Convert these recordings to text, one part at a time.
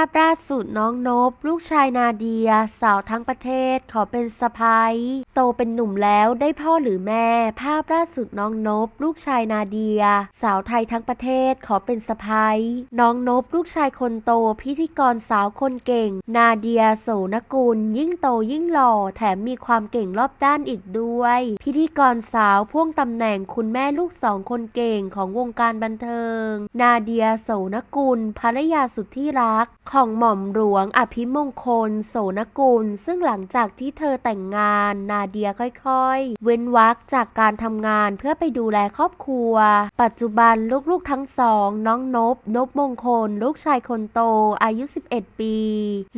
าพล่าสุดน้องนบ ลูกชายนาเดีย สาวทั้งประเทศขอเป็นสะพ้ายโตเป็นหนุ่มแล้วได้พ่อหรือแม่ ภาพล่าสุดน้องนบ ลูกชายนาเดีย สาวไทยทั้งประเทศขอเป็นสะพ้ายน้องนบ ลูกชายคนโต พิธีกรสาวคนเก่ง นาเดียโสนกุล ยิ่งโตยิ่งหล่อ แถมมีความเก่งรอบด้านอีกด้วย พิธีกรสาวพ่วงตำแหน่งคุณแม่ลูกสองคนเก่งของวงการบันเทิง นาเดียโสนกุลภรรยาสุดที่รักของหม่อมหลวงอภิมงคล โสนกุล ซึ่งหลังจากที่เธอแต่งงาน นาเดียค่อยๆ เว้นวักจากการทำงานเพื่อไปดูแลครอบครัว ปัจจุบันลูกๆทั้งสอง น้องนบ นบมงคล ลูกชายคนโต อายุ 11 ปี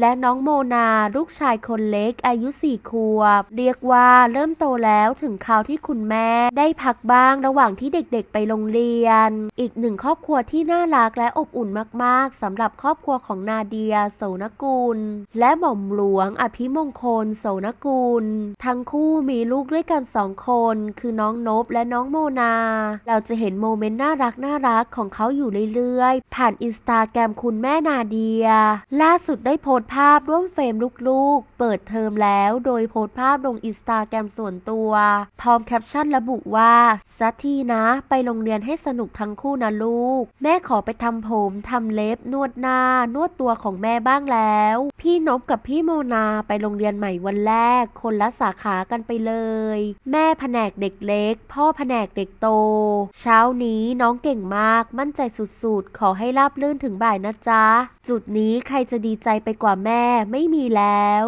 และน้องโมนาลูกชายคนเล็ก อายุ 4 ขวบ เรียกว่าเริ่มโตแล้วถึงคราวที่คุณแม่ได้พักบ้างระหว่างที่เด็กๆไปโรงเรียน อีกหนึ่งครอบครัวที่น่ารักและอบอุ่นมากๆสำหรับครอบครัวของนาเดียโสนกุล และหม่อมหลวงอภิมงคลโสนกุล ทั้งคู่มีลูกด้วยกันสองคน คือน้องนบและน้องโมนา เราจะเห็นโมเมนต์น่ารักน่ารักของเขาอยู่เรื่อยๆ ผ่านอินสตาแกรมคุณแม่นาเดีย ล่าสุดได้โพสต์ภาพร่วมเฟรมลูกๆ เปิดเทอมแล้ว โดยโพสต์ภาพลงอินสตาแกรมส่วนตัว พร้อมแคปชั่นระบุว่าสักทีนะ ไปโรงเรียนให้สนุกทั้งคู่นะลูก แม่ขอไปทำผมทำเล็บนวดหน้านวดตัวของแม่บ้างแล้ว พี่นบกับพี่โมนาไปโรงเรียนใหม่วันแรก คนละสาขากันไปเลย แม่แผนกเด็กเล็ก พ่อแผนกเด็กโต เช้านี้น้องเก่งมากมั่นใจสุดๆ ขอให้ราบลื่นถึงบ่ายนะจ๊ะ จุดนี้ใครจะดีใจไปกว่าแม่ไม่มีแล้ว